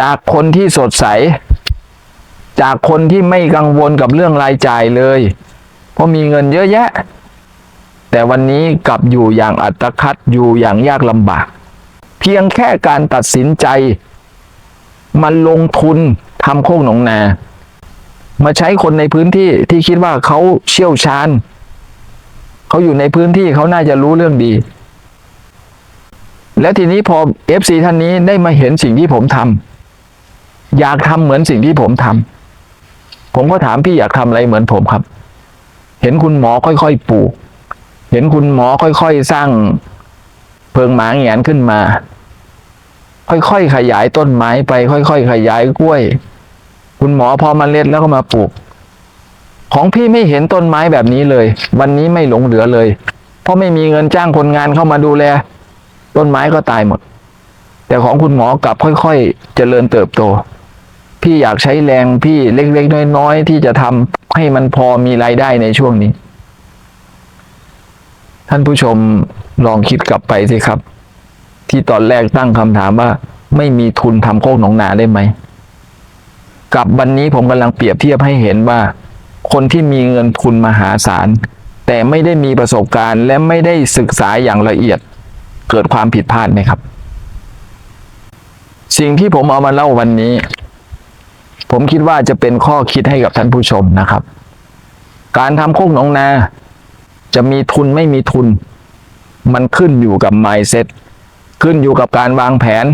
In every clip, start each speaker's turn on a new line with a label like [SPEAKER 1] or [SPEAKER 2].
[SPEAKER 1] จากคนที่สดใส จากคนที่ไม่กังวลกับเรื่องรายจ่ายเลย เพราะมีเงินเยอะแยะ แต่วันนี้กลับอยู่อย่างอัตคัดอยู่อย่างยากลำบาก เพียงแค่การตัดสินใจ มันลงทุนทำโคกหนองนา มาใช้คนในพื้นที่ที่คิดว่าเขาเชี่ยวชาญเขาอยู่ในพื้นที่เขาน่าจะรู้เรื่องดี แล้วทีนี้พอ FC ท่านนี้ได้มาเห็นสิ่งที่ผมทำ อยากทำเหมือนสิ่งที่ผมทำผมก็ถามพี่อยากทำอะไรเหมือนผมครับ เห็นคุณหมอค่อยๆปลูก เห็นคุณหมอค่อยๆสร้างเพิงหมาแหงนขึ้นมา ค่อยๆขยายต้นไม้ไป ค่อยๆขยายกล้วย คุณหมอพอมาเล็ดแล้วก็มาปลูก ของพี่ไม่เห็นต้นไม้แบบนี้เลย วันนี้ไม่หลงเหลือเลย เพราะไม่มีเงินจ้างคนงานเข้ามาดูแล ต้นไม้ก็ตายหมด แต่ของคุณหมอกลับค่อยๆเจริญเติบโต พี่อยากใช้แรงพี่เล็กๆน้อยๆที่จะทำให้มันพอมีรายได้ในช่วงนี้ ท่านผู้ชมลองคิดกลับไปสิครับ ที่ตอนแรกตั้งคำถามว่า ไม่มีทุนทำโคกหนองนาได้ไหมกับวันนี้ผมกำลังเปรียบเทียบให้เห็นว่า คนที่มีเงินทุนมหาศาล แต่ไม่ได้มีประสบการณ์และไม่ได้ศึกษาอย่างละเอียด เกิดความผิดพลาดไหมครับ สิ่งที่ผมเอามาเล่าวันนี้ ผมคิดว่าจะเป็นข้อคิดให้กับท่านผู้ชมนะครับ การทำโคกหนองนา จะมีทุนไม่มีทุน มันขึ้นอยู่กับ mindset ขึ้นอยู่กับการวางแผน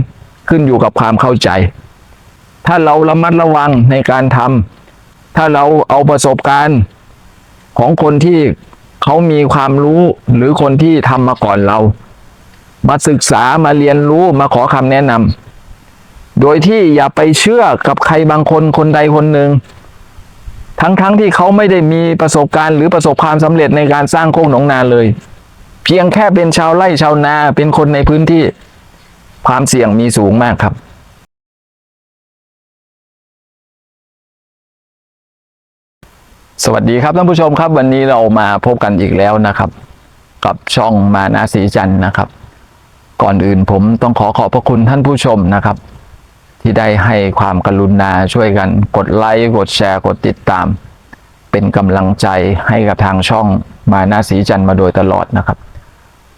[SPEAKER 1] ขึ้นอยู่กับความเข้าใจ ถ้าเราระมัดระวังในการทำถ้าเราเอาประสบการณ์ของคนที่เขามีความรู้หรือคนที่ทำมาก่อนเรา มาศึกษามาเรียนรู้มาขอคำแนะนำ โดยที่อย่าไปเชื่อกับใครบางคนคนใดคนหนึ่ง ทั้งๆทที่เขาไม่ได้มีประสบการณ์หรือประสบความสำเร็จในการสร้างโคกหนองนาเลย เพียงแค่เป็นชาวไร่ชาวนาเป็นคนในพื้นที่ความเสี่ยงมีสูงมากครับสวัสดีครับท่านผู้ชมครับวันนี้เรามาพบกันอีกแล้วนะครับ กับช่องมานาสีจันทร์นะครับ ก่อนอื่นผมต้องขอขอบพระคุณท่านผู้ชมนะครับ ที่ได้ให้ความกรุณาช่วยกันกดไลค์กดแชร์กดติดตาม เป็นกำลังใจให้กับทางช่องมานาสีจันทร์มาโดยตลอดนะครับ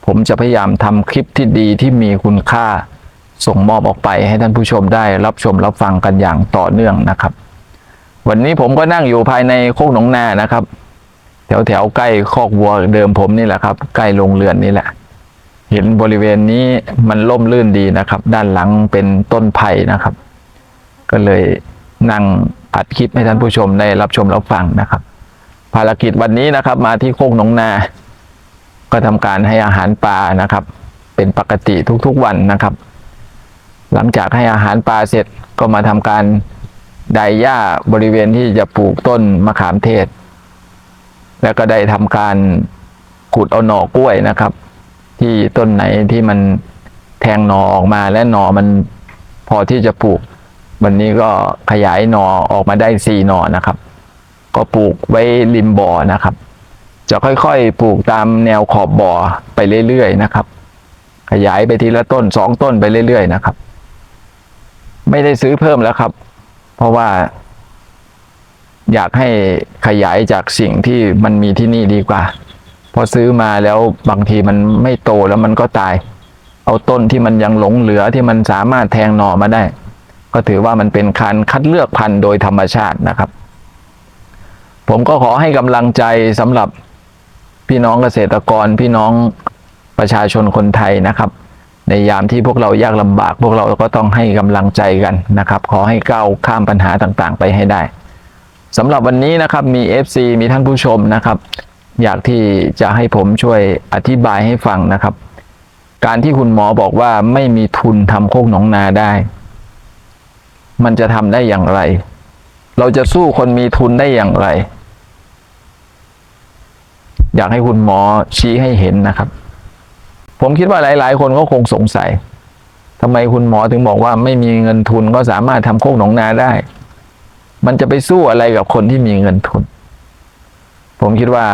[SPEAKER 1] ผมจะพยายามทำคลิปที่ดีที่มีคุณค่าส่งมอบออกไปให้ท่านผู้ชมได้รับชมรับฟังกันอย่างต่อเนื่องนะครับ วันนี้ผมก็นั่งอยู่ภายในโคกหนองนานะครับ แถวแถวๆใกล้คอกวัวเดิมผมนี่แหละครับ ใกล้โรงเรือนนี่แหละ เห็นบริเวณนี้มันล่มลื่นดีนะครับ ด้านหลังเป็นต้นไผ่นะครับ ก็เลยนั่งอัดคลิปให้ท่านผู้ชมได้รับชมรับฟังนะครับ ภารกิจวันนี้นะครับ มาที่โคกหนองนา ก็ทำการให้อาหารปลานะครับ เป็นปกติทุกๆวันนะครับ หลังจากให้อาหารปลาเสร็จก็มาทำการไดหญ้าบริเวณที่จะปลูกต้นมะขามเทศ แล้วก็ได้ทำการขุดเอาหน่อกล้วยนะครับ ที่ต้นไหนที่มันแทงหนอออกมาและหนอมันพอที่จะปลูก วันนี้ก็ขยายหนอออกมาได้สี่หนอนะครับ ก็ปลูกไว้ริมบ่อนะครับ จะค่อยๆปลูกตามแนวขอบบ่อไปเรื่อยๆนะครับ ขยายไปทีละต้นสองต้นไปเรื่อยๆนะครับ ไม่ได้ซื้อเพิ่มแล้วครับ เพราะว่า อยากให้ขยายจากสิ่งที่มันมีที่นี่ดีกว่า อซื้อมาแล้วบางทีมันไม่โตแล้วมันก็ตาย เอาต้นที่มันยังหลงเหลือที่มันสามารถแทงหน่อมาได้ ก็ถือว่ามันเป็นการคัดเลือกพันธุ์โดยธรรมชาตินะครับ ผมก็ขอให้กำลังใจสำหรับพี่น้องเกษตรกรพี่น้องประชาชนคนไทยนะครับ ในยามที่พวกเรายากลำบาก พวกเราก็ต้องให้กำลังใจกันนะครับ ขอให้ก้าวข้ามปัญหาต่างๆ ไปให้ได้สำหรับวันนี้นะครับมี FC มีท่านผู้ชมนะครับ อยากที่จะให้ผมช่วยอธิบายให้ฟังนะครับ การที่คุณหมอบอกว่าไม่มีทุนทำโคกหนองนาได้ มันจะทำได้อย่างไร เราจะสู้คนมีทุนได้อย่างไร อยากให้คุณหมอชี้ให้เห็นนะครับ ผมคิดว่าหลาย ๆ คนก็คงสงสัยทำไมคุณหมอถึงบอกว่าไม่มีเงินทุนก็สามารถทำโคกหนองนาได้ มันจะไปสู้อะไรกับคนที่มีเงินทุน ผมคิดว่า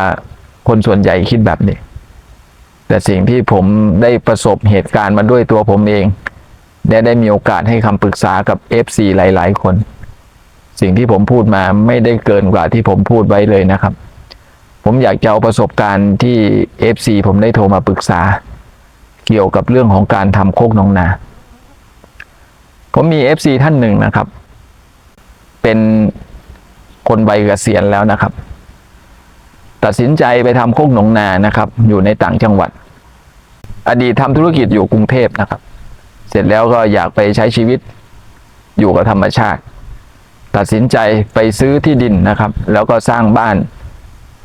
[SPEAKER 1] คนส่วนใหญ่คิดแบบนี้ แต่สิ่งที่ผมได้ประสบเหตุการณ์มาด้วยตัวผมเองและได้มีโอกาสให้คำปรึกษากับ FC หลาย ๆ คน สิ่งที่ผมพูดมาไม่ได้เกินกว่าที่ผมพูดไว้เลยนะครับ ผมอยากจะเอาประสบการณ์ที่ FC ผมได้โทรมาปรึกษา เกี่ยวกับเรื่องของการทำโคกนองนา ผมมี FC ท่านหนึ่งนะครับ เป็นคนใบเกษียณแล้วนะครับ ตัดสินใจไปทำโคกหนองนานะครับ อยู่ในต่างจังหวัด อดีตทำธุรกิจอยู่กรุงเทพนะครับ เสร็จแล้วก็อยากไปใช้ชีวิตอยู่กับธรรมชาติ ตัดสินใจไปซื้อที่ดินนะครับ แล้วก็สร้างบ้าน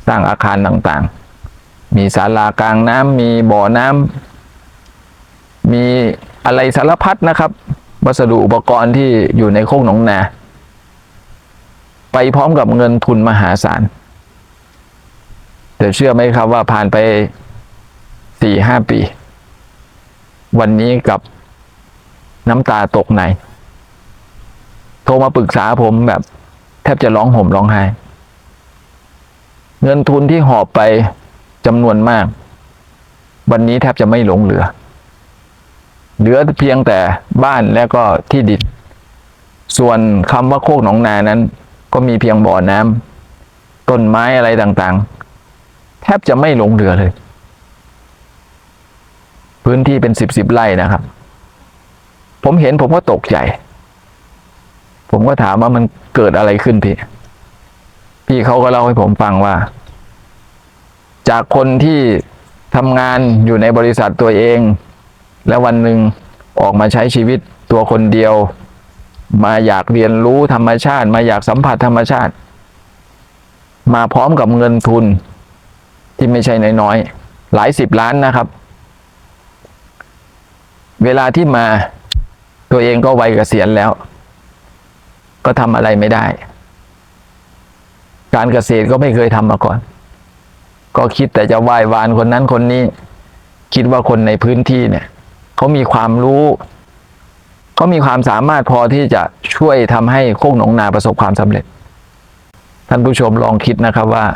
[SPEAKER 1] สร้างอาคารต่างๆ มีศาลากลางน้ำมีบ่อน้ำมีอะไรสารพัดนะครับวัสดุอุปกรณ์ที่อยู่ในโคกหนองนา ไปพร้อมกับเงินทุนมหาศาล แต่เชื่อไหมครับว่าผ่านไปสี่ห้าปี วันนี้กับน้ำตาตกในโทรมาปรึกษาผมแบบ แทบจะร้องห่มร้องไห้ เงินทุนที่หอบไปจำนวนมาก วันนี้แทบจะไม่หลงเหลือ เหลือเพียงแต่บ้านและก็ที่ดินส่วนคำว่าโคกหนองนานั้น ก็มีเพียงบ่อน้ำต้นไม้อะไรต่างๆ แทบจะไม่หลงเหลือเลย พื้นที่เป็นสิบสิบไร่นะครับ ผมเห็นผมก็ตกใจ ผมก็ถามว่ามันเกิดอะไรขึ้นพี่ พี่เขาก็เล่าให้ผมฟังว่า จากคนที่ทำงานอยู่ในบริษัทตัวเอง แล้ววันหนึ่งออกมาใช้ชีวิตตัวคนเดียว มาอยากเรียนรู้ธรรมชาติ มาอยากสัมผัสธรรมชาติ มาพร้อมกับเงินทุน ที่ไม่ใช่น้อยๆหลายสิบล้านนะครับ เวลาที่มาตัวเองก็วัยเกษียณแล้ว ก็ทำอะไรไม่ได้ การเกษตรก็ไม่เคยทำมาก่อน ก็คิดแต่จะไหว้วานคนนั้นคนนี้ คิดว่าคนในพื้นที่เนี่ยเขามีความรู้เขามีความสามารถพอที่จะช่วยทำให้โคกหนองนาประสบความสำเร็จ ท่านผู้ชมลองคิดนะครับว่า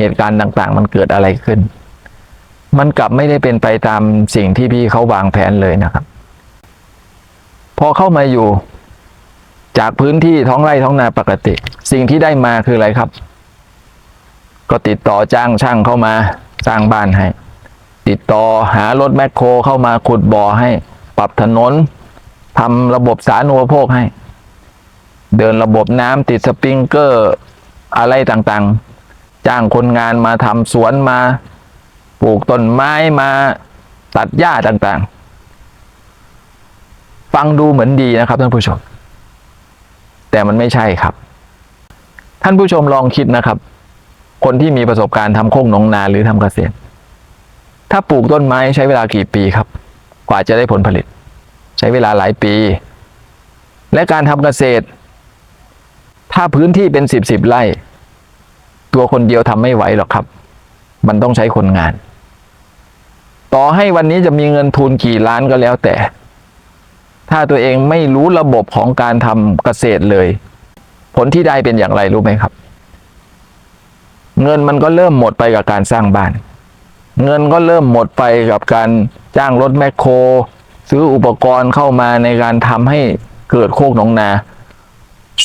[SPEAKER 1] เหตุการณ์ต่างๆ มันเกิดอะไรขึ้น มันกลับไม่ได้เป็นไปตามสิ่งที่พี่เขาวางแผนเลยนะครับ พอเข้ามาอยู่จากพื้นที่ท้องไร่ท้องนาปกติ สิ่งที่ได้มาคืออะไรครับ ก็ติดต่อจ้างช่างเข้ามาสร้างบ้านให้ ติดต่อหารถแมคโครเข้ามาขุดบ่อให้ ปรับถนนทำระบบสาธารณูปโภคให้ เดินระบบน้ำติดสปริงเกอร์อะไรต่างๆ จ้างคนงานมาทำสวนมาปลูกต้นไม้มาตัดหญ้าต่างๆ ฟังดูเหมือนดีนะครับท่านผู้ชม แต่มันไม่ใช่ครับ ท่านผู้ชมลองคิดนะครับ คนที่มีประสบการณ์ทำโคกหนองนาหรือทำเกษตร ถ้าปลูกต้นไม้ใช้เวลากี่ปีครับ กว่าจะได้ผลผลิต ใช้เวลาหลายปี และการทำเกษตร ถ้าพื้นที่เป็นสิบสิบไร่ ตัวคนเดียวทำไม่ไหวหรอกครับ มันต้องใช้คนงาน ต่อให้วันนี้จะมีเงินทุนกี่ล้านก็แล้วแต่ ถ้าตัวเองไม่รู้ระบบของการทำเกษตรเลย ผลที่ได้เป็นอย่างไรรู้ไหมครับ เงินมันก็เริ่มหมดไปกับการสร้างบ้าน เงินก็เริ่มหมดไปกับการจ้างรถแมคโคร ซื้ออุปกรณ์เข้ามาในการทำให้เกิดโคกหนองนา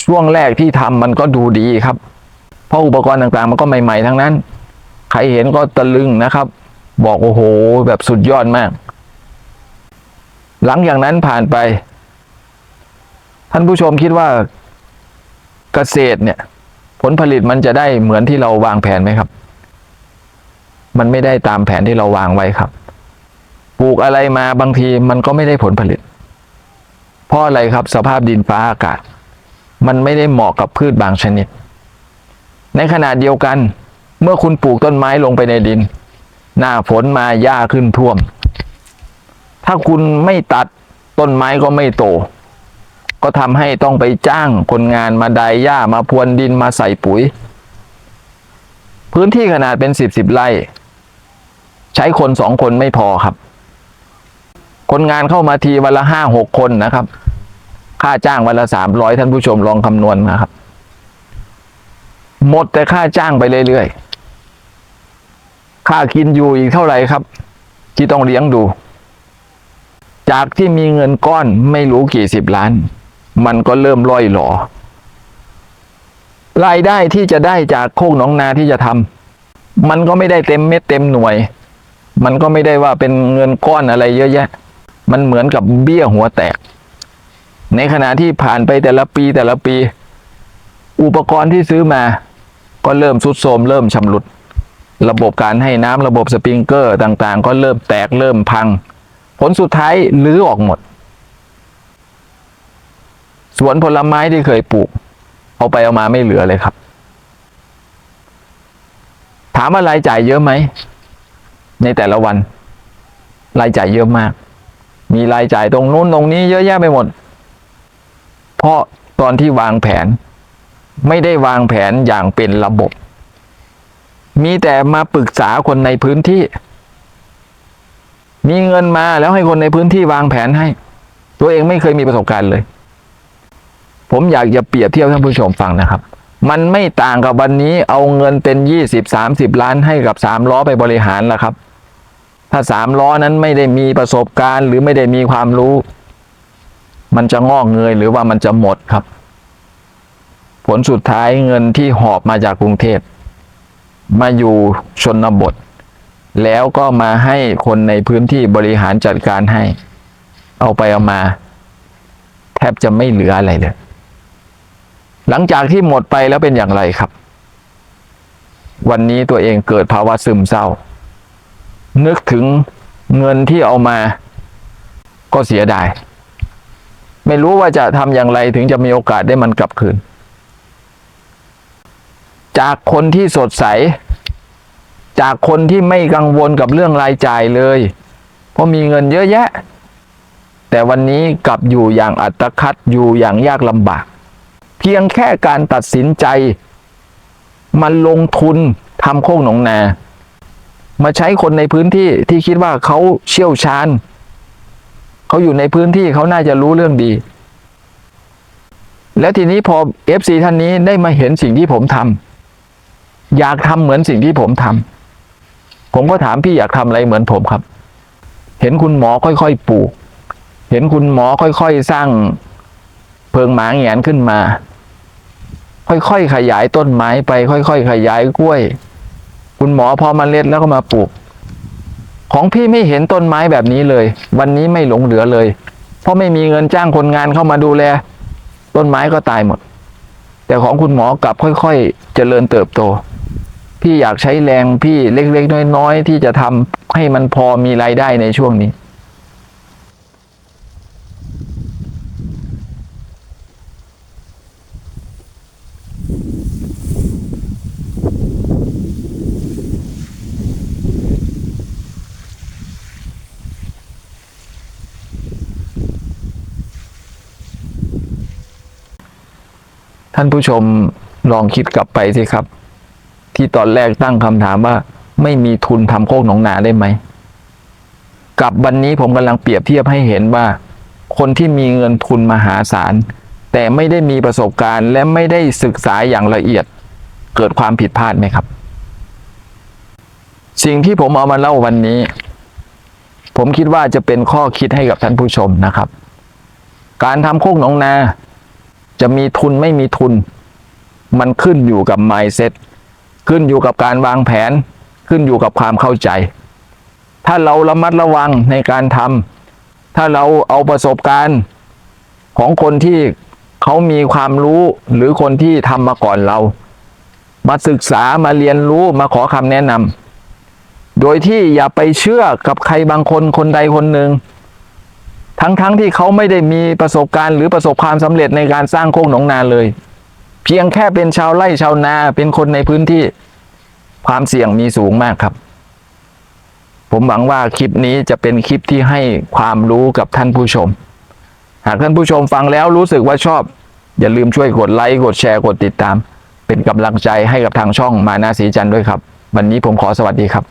[SPEAKER 1] ช่วงแรกที่ทำมันก็ดูดีครับ เพราะอุปกรณ์ต่างๆ มันก็ใหม่ๆ ทั้งนั้น ใครเห็นก็ตะลึงนะครับ บอกโอ้โห แบบสุดยอดมาก หลังจากนั้นผ่านไป ท่านผู้ชมคิดว่าเกษตรเนี่ย ผลผลิตมันจะได้เหมือนที่เราวางแผนไหมครับ มันไม่ได้ตามแผนที่เราวางไว้ครับ ปลูกอะไรมาบางทีมันก็ไม่ได้ผลผลิต เพราะอะไรครับสภาพดินฟ้าอากาศ มันไม่ได้เหมาะกับพืชบางชนิด ในขณะเดียวกัน เมื่อคุณปลูกต้นไม้ลงไปในดิน หน้าฝนมาหญ้าขึ้นท่วม ถ้าคุณไม่ตัดต้นไม้ก็ไม่โต ก็ทำให้ต้องไปจ้างคนงานมาไดหญ้ามาพรวนดินมาใส่ปุ๋ย พื้นที่ขนาดเป็นสิบสิบไร่ ใช้คนสองคนไม่พอครับ คนงานเข้ามาทีวันละห้าหกคนนะครับ ค่าจ้างวันละสามร้อยท่านผู้ชมลองคำนวณนะครับ หมดแต่ค่าจ้างไปเรื่อยๆ ค่ากินอยู่อีกเท่าไหร่ครับ ที่ต้องเลี้ยงดู จากที่มีเงินก้อนไม่รู้กี่สิบล้าน มันก็เริ่มล่อยหลอรายได้ที่จะได้จากโคกหนองนาที่จะทำมันก็ไม่ได้เต็มเม็ดเต็มหน่วย มันก็ไม่ได้ว่าเป็นเงินก้อนอะไรเยอะแยะ มันเหมือนกับเบี้ยหัวแตก ในขณะที่ผ่านไปแต่ละปีแต่ละปี อุปกรณ์ที่ซื้อมา ก็เริ่มสุดโทรมเริ่มชำรุด ระบบการให้น้ำระบบสปริงเกอร์ต่างๆ ก็เริ่มแตกเริ่มพัง ผลสุดท้ายลื้อออกหมด สวนผลไม้ที่เคยปลูก เอาไปเอามาไม่เหลือเลยครับ ถามว่ารายจ่ายเยอะไหม ในแต่ละวัน รายจ่ายเยอะมาก มีรายจ่ายตรงนู้นตรงนี้เยอะแยะไปหมด เพราะตอนที่วางแผน ไม่ได้วางแผนอย่างเป็นระบบ มีแต่มาปรึกษาคนในพื้นที่ มีเงินมาแล้วให้คนในพื้นที่วางแผนให้ ตัวเองไม่เคยมีประสบการณ์เลย ผมอยากจะเปรียบเทียบท่านผู้ชมฟังนะครับ มันไม่ต่างกับวันนี้เอาเงินเป็นยี่สิบสามสิบล้านให้กับสามล้อไปบริหารละครับ ถ้าสามล้อนั้นไม่ได้มีประสบการณ์ หรือไม่ได้มีความรู้ มันจะงอกเงยหรือว่ามันจะหมดครับ ผลสุดท้ายเงินที่หอบมาจากกรุงเทพมาอยู่ชนบท แล้วก็มาให้คนในพื้นที่บริหารจัดการให้ เอาไปเอามา แทบจะไม่เหลืออะไรเลย หลังจากที่หมดไปแล้วเป็นอย่างไรครับ วันนี้ตัวเองเกิดภาวะซึมเศร้า นึกถึงเงินที่เอามาก็เสียดาย ไม่รู้ว่าจะทำอย่างไรถึงจะมีโอกาสได้มันกลับคืน จากคนที่สดใส จากคนที่ไม่กังวลกับเรื่องรายจ่ายเลย เพราะมีเงินเยอะแยะ แต่วันนี้กลับอยู่อย่างอัตคัดอยู่อย่างยากลำบาก เพียงแค่การตัดสินใจมันลงทุนทำโคกหนองนา มาใช้คนในพื้นที่ที่คิดว่าเขาเชี่ยวชาญเขาอยู่ในพื้นที่เขาน่าจะรู้เรื่องดี แล้วทีนี้พอ FC ท่านนี้ได้มาเห็นสิ่งที่ผมทำ อยากทำเหมือนสิ่งที่ผมทำผมก็ถามพี่อยากทำอะไรเหมือนผมครับ เห็นคุณหมอค่อยๆปลูก เห็นคุณหมอค่อยๆสร้างเพิงหมาแหงนขึ้นมา ค่อยๆขยายต้นไม้ไป ค่อยๆขยายกล้วย คุณหมอพอมาเล็ดแล้วก็มาปลูก ของพี่ไม่เห็นต้นไม้แบบนี้เลย วันนี้ไม่หลงเหลือเลย เพราะไม่มีเงินจ้างคนงานเข้ามาดูแล ต้นไม้ก็ตายหมดแต่ของคุณหมอกลับค่อย ๆ เจริญเติบโต พี่อยากใช้แรงพี่เล็กๆน้อยๆที่จะทำให้มันพอมีรายได้ในช่วงนี้ท่านผู้ชมลองคิดกลับไปสิครับ ที่ตอนแรกตั้งคำถามว่า ไม่มีทุนทำโคกหนองนาได้ไหม กับวันนี้ผมกำลังเปรียบเทียบให้เห็นว่า คนที่มีเงินทุนมหาศาล แต่ไม่ได้มีประสบการณ์และไม่ได้ศึกษาอย่างละเอียด เกิดความผิดพลาดไหมครับ สิ่งที่ผมเอามาเล่าวันนี้ ผมคิดว่าจะเป็นข้อคิดให้กับท่านผู้ชมนะครับ การทำโคกหนองนา จะมีทุนไม่มีทุน มันขึ้นอยู่กับ mindset ขึ้นอยู่กับการวางแผน ขึ้นอยู่กับความเข้าใจ ถ้าเราระมัดระวังในการทำถ้าเราเอาประสบการณ์ของคนที่เขามีความรู้หรือคนที่ทำมาก่อนเรา มาศึกษามาเรียนรู้มาขอคำแนะนำโดยที่อย่าไปเชื่อกับใครบางคนคนใดคนหนึ่งทั้งๆทที่เขาไม่ได้มีประสบการณ์หรือประสบความสำเร็จในการสร้างโคกหนองนาเลย เพียงแค่เป็นชาวไร่ชาวนาเป็นคนในพื้นที่ความเสี่ยงมีสูงมากครับ ผมหวังว่าคลิปนี้จะเป็นคลิปที่ให้ความรู้กับท่านผู้ชม หากท่านผู้ชมฟังแล้วรู้สึกว่าชอบ อย่าลืมช่วยกดไลค์กดแชร์กดติดตาม เป็นกำลังใจให้กับทางช่องมานาสีจันด้วยครับ วันนี้ผมขอสวัสดีครับ